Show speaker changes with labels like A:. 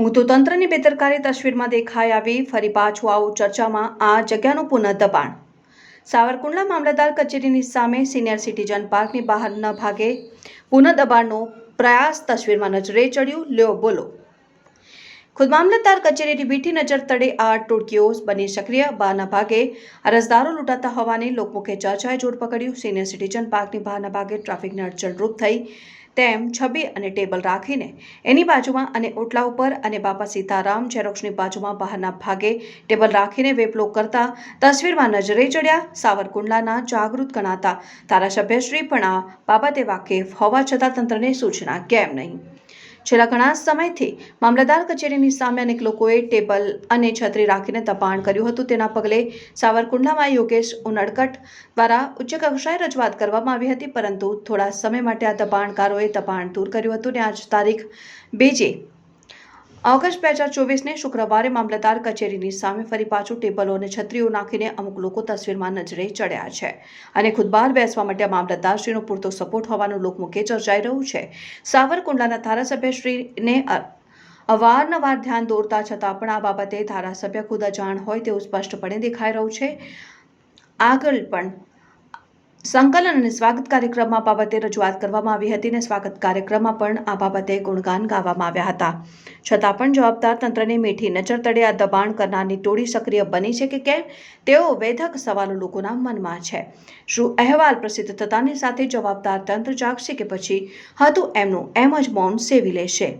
A: ઊંઘતું તંત્રની બેદરકારી તસવીરમાં દેખાઈ આવી. ફરી પાછું આવું ચર્ચામાં આ જગ્યાનું પુનઃ દબાણ સાવરકુંડલા મામલતદાર કચેરીની સામે સિનિયર સિટીઝન પાર્કની બહાર ન ભાગે પુનઃ દબાણનો પ્રયાસ તસવીરમાં નજરે ચડ્યું. લ્યો, બોલો. ખુદ મામલતદાર કચેરીની બીઠી નજર તળે આ ટોળકીઓ બની સક્રિય. બહારના ભાગે અરજદારો લૂંટાતા હોવાની લોકમુખે ચર્ચાએ જોડ પકડ્યું. સિનિયર સિટીઝન પાર્કની બહારના ભાગે ટ્રાફિકને અડચણરૂપ થઈ તેમ છબી અને ટેબલ રાખીને એની બાજુમાં અને ઓટલા ઉપર અને બાપા સીતારામ ઝેરોક્ષની બાજુમાં બહારના ભાગે ટેબલ રાખીને વેપલો કરતા તસવીરમાં નજરે ચડ્યા સાવરકુંડલાના જાગૃત ગણાતા ધારાસભ્યશ્રી પણ આ બાબતે વાકેફ હોવા છતાં તંત્રને સૂચના કેમ નહીં. છેલ્લા ઘણા સમયથી મામલતદાર કચેરીની સામે અનેક લોકોએ ટેબલ અને છત્રી રાખીને દબાણ કર્યું હતું. તેના પગલે સાવરકુંડલામાં યોગેશ ઉનડકટ દ્વારા ઉચ્ચ કક્ષાએ રજૂઆત કરવામાં આવી હતી, પરંતુ થોડા સમય માટે આ દબાણકારોએ દબાણ દૂર કર્યું હતું અને આજ તારીખ બેજે ઓગસ્ટ બે હજાર ચોવીસને શુક્રવારે મામલતદાર કચેરીની સામે ફરી પાછું ટેબલો અને છત્રીઓ નાખીને અમુક લોકો તસવીરમાં નજરે ચડ્યા છે. અને ખુદ બહાર બેસવા માટે મામલતદારશ્રીનો પૂરતો સપોર્ટ હોવાનું લોકમુખે ચર્ચાઈ રહ્યું છે. સાવરકુંડલાના ધારાસભ્યશ્રીને અવારનવાર ધ્યાન દોરતા છતાં પણ આ બાબતે ધારાસભ્ય ખુદ અજાણ હોય તેવું સ્પષ્ટપણે દેખાઈ રહ્યું છે. આગળ પણ સંકલન અને સ્વાગત કાર્યક્રમમાં બાબતે રજૂઆત કરવામાં આવી હતી અને સ્વાગત કાર્યક્રમમાં પણ આ બાબતે ગુણગાન ગાવામાં આવ્યા હતા. છતાં પણ જવાબદાર તંત્રની મીઠી નજર તળે આ દબાણ કરનારની ટોળી સક્રિય બની છે કે કેમ? તેઓ વેધક સવાલો લોકોના મનમાં છે. શું અહેવાલ પ્રસિદ્ધ થતાની સાથે જવાબદાર તંત્ર જાગશે કે પછી? હતું એમનું એમ જ મૌન સેવી લેશે.